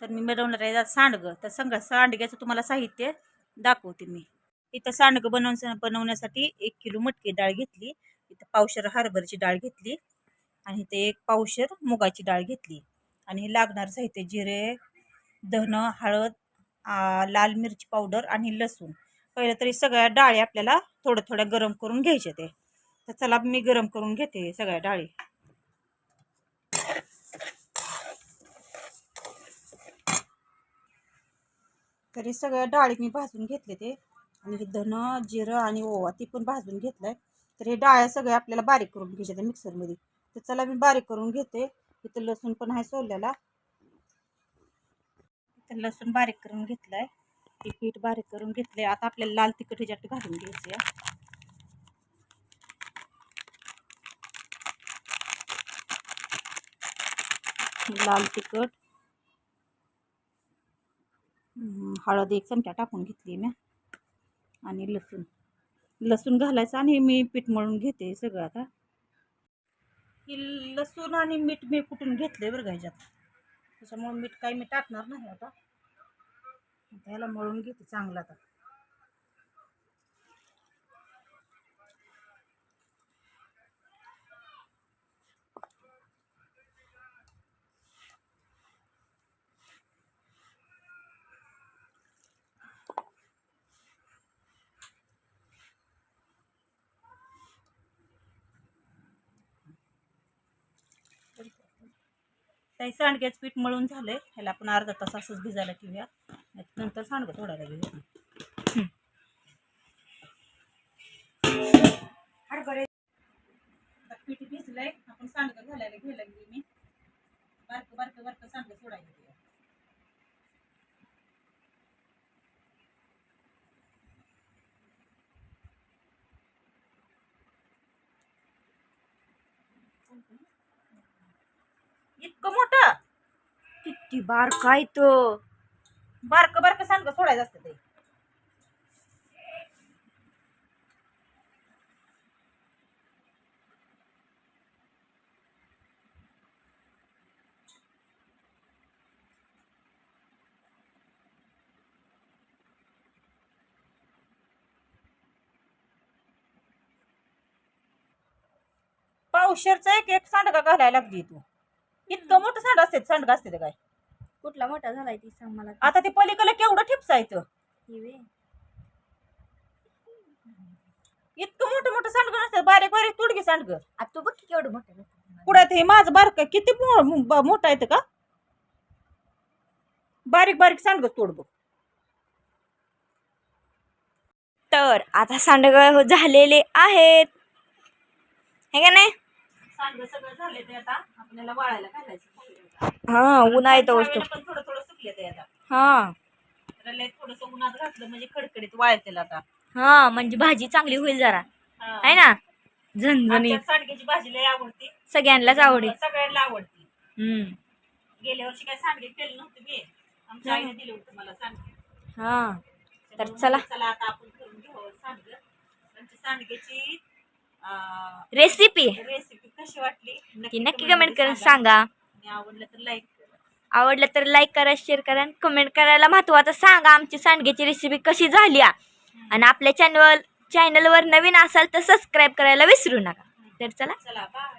तर मी मिळवणार आहे सांडगं. तर सांगा सांडग्याचं तुम्हाला साहित्य दाखवते मी. इथं सांडगं बनवण्या बनवण्यासाठी एक किलो मटकी डाळ घेतली. इथं पावशर हरभऱ्याची डाळ घेतली. आणि इथे एक पावशर मुगाची डाळ घेतली. आणि हे लागणार साहित्य जिरे धन हळद लाल मिरची पावडर आणि लसूण. पहिलं तरी सगळ्या डाळी आपल्याला थोड्या थोड्या गरम करून घ्यायच्या ते तर चला मी गरम करून घेते सगळ्या डाळी. तरी सगळं डाळी मी भाजून घेतले ते. आणि हे धन जिरं आणि ओवा ती पण भाजून घेतलंय. तर हे डाळ्या सगळ्या आपल्याला बारीक करून घ्यायच्या मिक्सरमध्ये. तर चला मी बारीक करून घेते. इथं लसूण पण आहे सोल्याला इथं लसूण बारीक करून घेतलाय. ते पीठ बारीक करून घेतले आता आपल्याला लाल तिखट ह्याच्यात घालून घ्यायचे आहे. लाल तिखट. हळद एक चमचा टाकून घेतली मी. आणि लसूण. लसूण घालायचं आणि मी पीठ मळून घेते सगळं आता. की लसूण आणि मीठ मी कुठून घेतले बरं घ्यायच्यात त्याच्यामुळं त्याच्यामुळे मीठ काही मी टाकणार नाही आता. आता ह्याला मळून घेते चांगलं आता. काही सांडग्याच पीठ मळून झालंय. ह्याला आपण अर्धा तास असंच भिजायला ठेवूया. नंतर सांडगं थोड्याला घेऊया. आता पीठ भिजलंय. आपण सांडगं घालायला घ्यायला लागली मी. बारकं बारकं बारकं सांडगं सोडायला घेऊया. इतकं मोठं किती बारक आहे तो? बारकं बारक सांडगं सोडायचं असतं ते. पावशेरचा एक एक सांडगा घालायला लागली तू. इतकं मोठं सांड असते सांडगा असते ते काय? कुठला मोठा झालाय ती सांग मला आता ते पलीकडे केवढं ठिपसा येतं ती वे. इतकं मोठं मोठं सांडगं नसतं बारीक बारीक तुडगी सांडगं. आता तू बघ की केवढं मोठं झालं. हे माझं बारक किती मो- ब- मोठं येतं का? बारीक बारीक सांडगं तोड बघ. तर आता सांडग झालेले आहेत. हे का नाही? सांडगं सगळं झाले ते आता. आपल्याला वाळायला घालायचं. हा उन्हाळ्यात वस्तू पण थोडं थोडं सुकले ते आता. हा. थोडस उन्हात घातलं म्हणजे खडखडीत वाळतील आता. हा म्हणजे भाजी चांगली होईल जरा. हा. आहे ना? झणझणीत. आमच्यात सांडग्याची भाजी लय आवडते. सगळ्यांनाच आवडेल सगळ्यांना आवडते. हम्म. गेल्या वर्षी काय सांडगे केलं नव्हतं मी आमच्या आईने दिलं होतं मला सांडगे. हा. तर त्यामुळे चला. चला आता आपण करून घेऊ सांडगं. आमची सांडग्याची रेसिपी रेसिपी कशी वाटली? की नक्की कमेंट करून सांगा. आणि आवडलं तर लाईक करा. आवडलं तर लाईक करा शेअर करा आणि कमेंट करायला महत्त्वाचं सांगा आमची सांडग्याची रेसिपी कशी झाली आ. आणि आपल्या चॅनल चॅनलवर नवीन असाल तर सबस्क्राईब करायला विसरू नका. तर चला. चला बाय